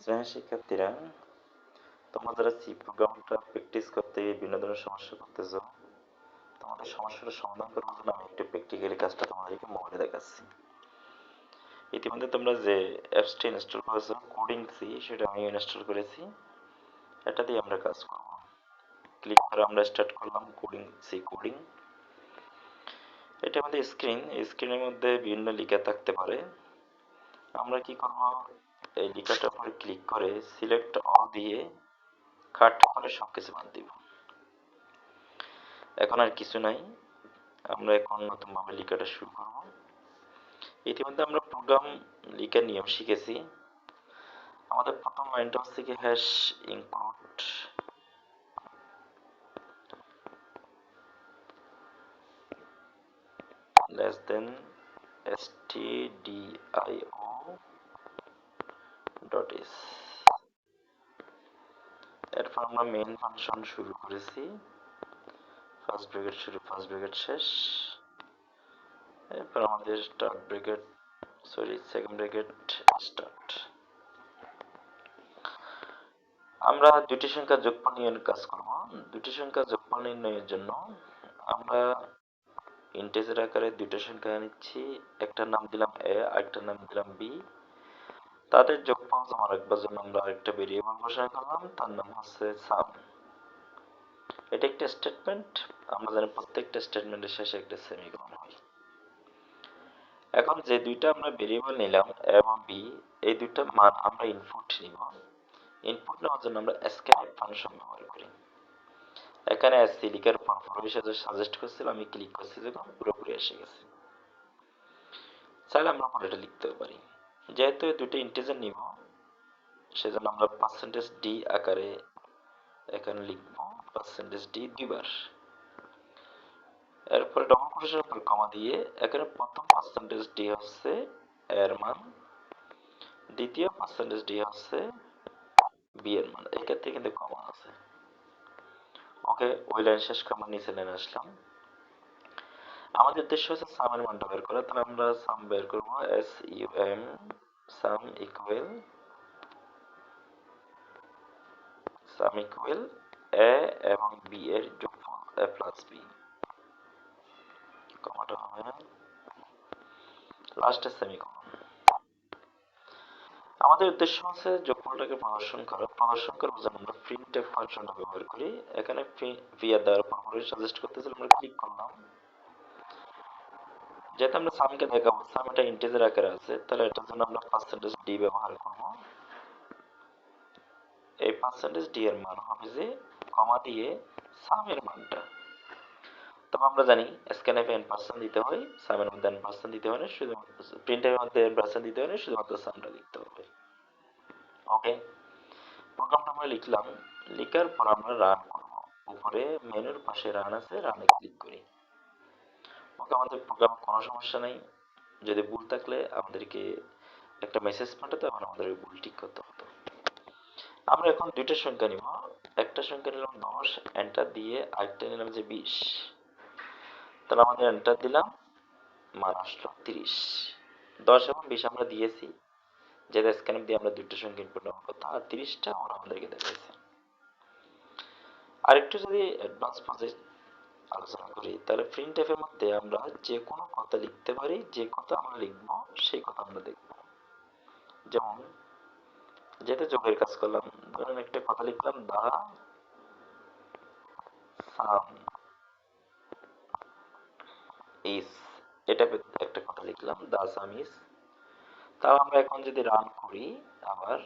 শ্রেণির শিক্ষার্থীরা তোমরা সি প্রোগ্রামটা প্র্যাকটিস করতে ধরনের সমস্যা তোমাদের সমস্যাটা সমাধান করার জন্য আমি একটু প্র্যাকটিক্যালি কাজটা তোমাদেরকে দেখাচ্ছি। ইতিমধ্যে তোমরা যে অ্যাপসটি ইনস্টল করেছ কোডিং সি সেটা আমি ইনস্টল করেছি। এটা দিয়ে আমরা কাজ করব। ক্লিক করে আমরা স্টার্ট করলাম কোডিং সি কোডিং এটা আমাদের স্ক্রিন স্ক্রিনের মধ্যে বিভিন্ন লিখা থাকতে পারে। আমরা কি করব? এই লিখাটার উপরে ক্লিক করে সিলেক্ট অল দিয়ে কাট করে সব কিছু বাদ দিব। এখন আর কিছু নাই। আমরা এখন নতুনভাবে লিখাটা শুরু করব। ইতিমধ্যে আমরা প্রোগ্রাম লিখার নিয়ম শিখেছি। আমাদের প্রথম লাইনটা হচ্ছে কি hash include less than stdio dot is এরপর আমরা মেইন ফাংশন শুরু করেছি। ফার্স্ট ব্র্যাকেট শুরু ফার্স্ট ব্র্যাকেট শেষ। এরপর আমাদের start bracket sorry second bracket start আমরা দুটি সংখ্যা যোগফল নির্ণয়ের কাজ করব। দুটি সংখ্যা যোগফল নির্ণয়ের জন্য আমরা ইন্টেজার আকারে দুটো সংখ্যা নিচ্ছি। একটার নাম দিলাম এ আরেকটার নাম দিলাম বি তাদের যোগফল জমা রাখবার জন্য আমরা আরেকটা ভেরিয়েবল ঘোষণা করলাম তার নাম হচ্ছে সাম এটা একটা স্টেটমেন্ট আমরা জানি প্রত্যেকটা স্টেটমেন্টের শেষে একটা সেমিকোলন হয়। এখন যে দুইটা আমরা ভেরিয়েবল নিলাম এ এবং বি এই দুইটা মান আমরা ইনপুট নিব। ইনপুট নেওয়ার জন্য আমরা স্ক্যান ফাংশন ব্যবহার করি। এখানে আসছি লিখার পর হিসেবে সাজেস্ট করছিল আমি ক্লিক করছি যখন পুরোপুরি এসে গেছে। চাইলে আমরা পরে এটা লিখতেও পারি। যেহেতু দুটো ইন্টিজার নিব, সেজন্য আমরা পার্সেন্টেজ ডি আকারে এখানে লিখব পার্সেন্টেজ ডি দুইবার। এরপরে ডবল কোটেশন উপর কমা দিয়ে এখানে প্রথম পার্সেন্টেজ ডি হচ্ছে এর মান, দ্বিতীয় পার্সেন্টেজ ডি হচ্ছে বি এর মান। এই ক্ষেত্রে কিন্তু কমা আছে। ওকে, ওই লাইন শেষ আমরা নিচে লাইনে আসলাম। আমাদের উদ্দেশ্য হচ্ছে সামের মানটা বের করা। তাহলে আমরা সাম বের করব S U M sum equal sum equal A এবং বি এর যোগফল এ প্লাস বি কমাটা হবে লাস্টে সেমিকোলন আমাদের উদ্দেশ্য হচ্ছে যোগফলটাকে প্রদর্শন করা। প্রদর্শন করার জন্য আমরা এফ ফাংশনটা ব্যবহার করি। এখানে ভিআর দেওয়ার পর সাজেস্ট করতেছিল আমরা ক্লিক করলাম। যেহেতু আমরা সামকে দেখাবো সাম এটা ইন্টিজার আকারে আছে, তাহলে এটার জন্য আমরা পার্সেন্টেজ ডি ব্যবহার করব। এই পার্সেন্টেজ ডি এর মান হবে যে কমা দিয়ে সামের মানটা। তবে আমরা জানি স্ক্যানএফ এন পার্সেন্ট দিতে হয় সামের মধ্যে এন পার্সেন্ট দিতে হয় না, শুধুমাত্র প্রিন্টের মধ্যে এন পার্সেন্ট দিতে হয় না, শুধুমাত্র সামটা লিখতে হবে। ওকে প্রোগ্রামটা আমরা লিখলাম, লিখার পর আমরা রান করব। উপরে মেনুর পাশে রান আছে রানে ক্লিক করি। আমাদের প্রোগ্রাম কোনো সমস্যা নেই। যদি ভুল থাকলে আমাদেরকে একটা মেসেজ পাঠাতে তখন আমাদের ওই ভুল ঠিক করতে হতো আমরা এখন দুইটা সংখ্যা নিব। একটা সংখ্যা নিলাম দশ এন্টার দিয়ে আরেকটা নিলাম যে বিশ। তাহলে আমাদের এন্টার দিলাম মান আসলো তিরিশ। দশ এবং বিশ আমরা দিয়েছি। যেটা স্ক্যান দিয়ে আমরা দুইটা সংখ্যা ইনপুট নেওয়ার কথা, আর তিরিশটা ওরা আমাদেরকে দেখাইছে। আরেকটু যদি অ্যাডভান্স প্রসেস আলোচনা করি তাহলে প্রিন্ট এর মধ্যে আমরা যে কোনো কথা লিখতে পারি, যে কথা আমরা লিখব, সেই কথা আমরা দেখব। যেমন যেটা যোগের কাজ করলাম, ধরেন একটা কথা লিখলাম, দা ইস এটা একটা কথা লিখলাম, দা, সাম, ইস। তাও আমরা এখন যদি রান করি, আবার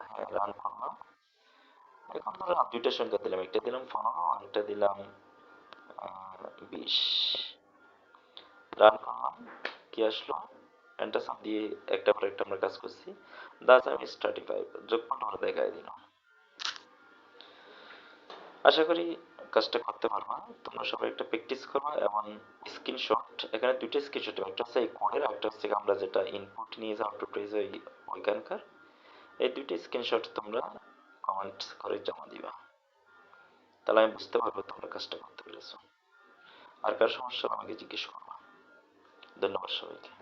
হ্যাঁ রান করলাম। এখন ধরো দুইটা সংখ্যা দিলাম, একটা দিলাম পনেরো একটা দিলাম বিশ। রান করলাম কি আসলো? এন্টার সাম দিয়ে একটা পর একটা আমরা কাজ করছি। দাস আমি ফাইভ যোগফল আমরা দেখাই দিলাম। আশা করি কাজটা করতে তোমরা সবাই একটা প্র্যাকটিস করবা এবং স্ক্রিনশট এখানে দুইটা স্ক্রিনশট একটা হচ্ছে এই কোডের একটা হচ্ছে আমরা যেটা ইনপুট নিয়ে যে আউটপুট ওই, ওইখানকার। এই দুইটা স্ক্রিনশট তোমরা কমেন্ট করে জমা দিবা। তাহলে আমি বুঝতে পারব তোমরা কাজটা করতে পেরেছ। আর কার সমস্যা আমাকে জিজ্ঞেস করবা ধন্যবাদ সবাইকে।